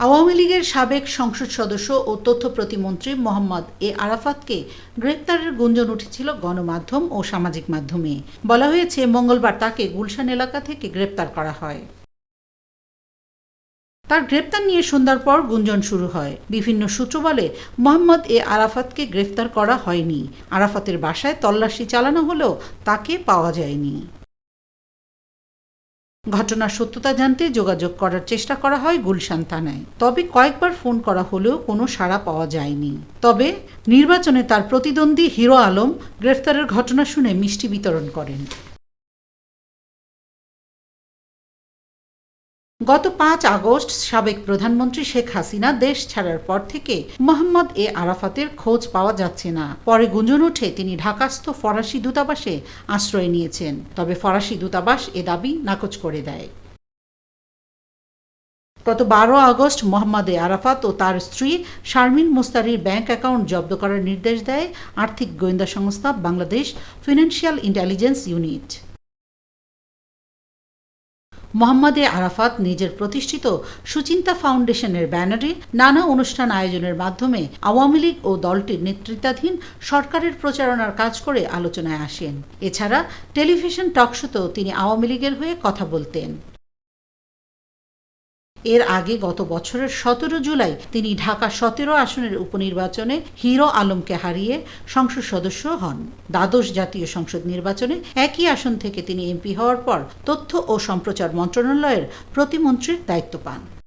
আওয়ামী লীগের সাবেক সংসদ সদস্য ও তথ্য প্রতিমন্ত্রী মোহাম্মদ এ আরাফাতকে গ্রেপ্তারের গুঞ্জন উঠেছিল গণমাধ্যম ও সামাজিক মাধ্যমে। বলা হয়েছে, মঙ্গলবার তাকে গুলশান এলাকা থেকে গ্রেপ্তার করা হয়। তার গ্রেপ্তার নিয়ে সন্ধ্যার পর গুঞ্জন শুরু হয়। বিভিন্ন সূত্র বলে মোহাম্মদ এ আরাফাতকে গ্রেফতার করা হয়নি। আরাফাতের বাসায় তল্লাশি চালানো হলেও তাকে পাওয়া যায়নি। ঘটনার সত্যতা জানতে যোগাযোগ করার চেষ্টা করা হয় গুলশান থানায়। তবে কয়েকবার ফোন করা হলেও কোনো সাড়া পাওয়া যায়নি। তবে নির্বাচনে তার প্রতিদ্বন্দ্বী হিরো আলম গ্রেফতারের ঘটনা শুনে মিষ্টি বিতরণ করেন। গত পাঁচ আগস্ট সাবেক প্রধানমন্ত্রী শেখ হাসিনা দেশ ছাড়ার পর থেকে মোহাম্মদ এ আরাফাতের খোঁজ পাওয়া যাচ্ছে না। পরে গুঞ্জন ওঠে তিনি ঢাকাস্থ ফরাসি দূতাবাসে আশ্রয় নিয়েছেন। তবে ফরাসি দূতাবাস এ দাবি নাকচ করে দেয়। গত বারো আগস্ট মোহাম্মদ এ আরাফাত ও তার স্ত্রী শারমিন মুস্তারির ব্যাংক অ্যাকাউন্ট জব্দ করার নির্দেশ দেয় আর্থিক গোয়েন্দা সংস্থা Bangladesh financial intelligence unit. Mohammad A Arafat নিজের প্রতিষ্ঠিত সুচিন্তা ফাউন্ডেশনের ব্যানারে নানা অনুষ্ঠান আয়োজনের মাধ্যমে আওয়ামী লীগ ও দলটির নেতৃত্বাধীন সরকারের প্রচারণার কাজ করে আলোচনায় আসেন। এছাড়া টেলিভিশন টকশোতেও তিনি আওয়ামী লীগের হয়ে কথা বলতেন। এর আগে গত বছরের সতেরো জুলাই তিনি ঢাকা সতেরো আসনের উপনির্বাচনে হিরো আলমকে হারিয়ে সংসদ সদস্য হন। দ্বাদশ জাতীয় সংসদ নির্বাচনে একই আসন থেকে তিনি এমপি হওয়ার পর তথ্য ও সম্প্রচার মন্ত্রণালয়ের প্রতিমন্ত্রীর দায়িত্ব পান।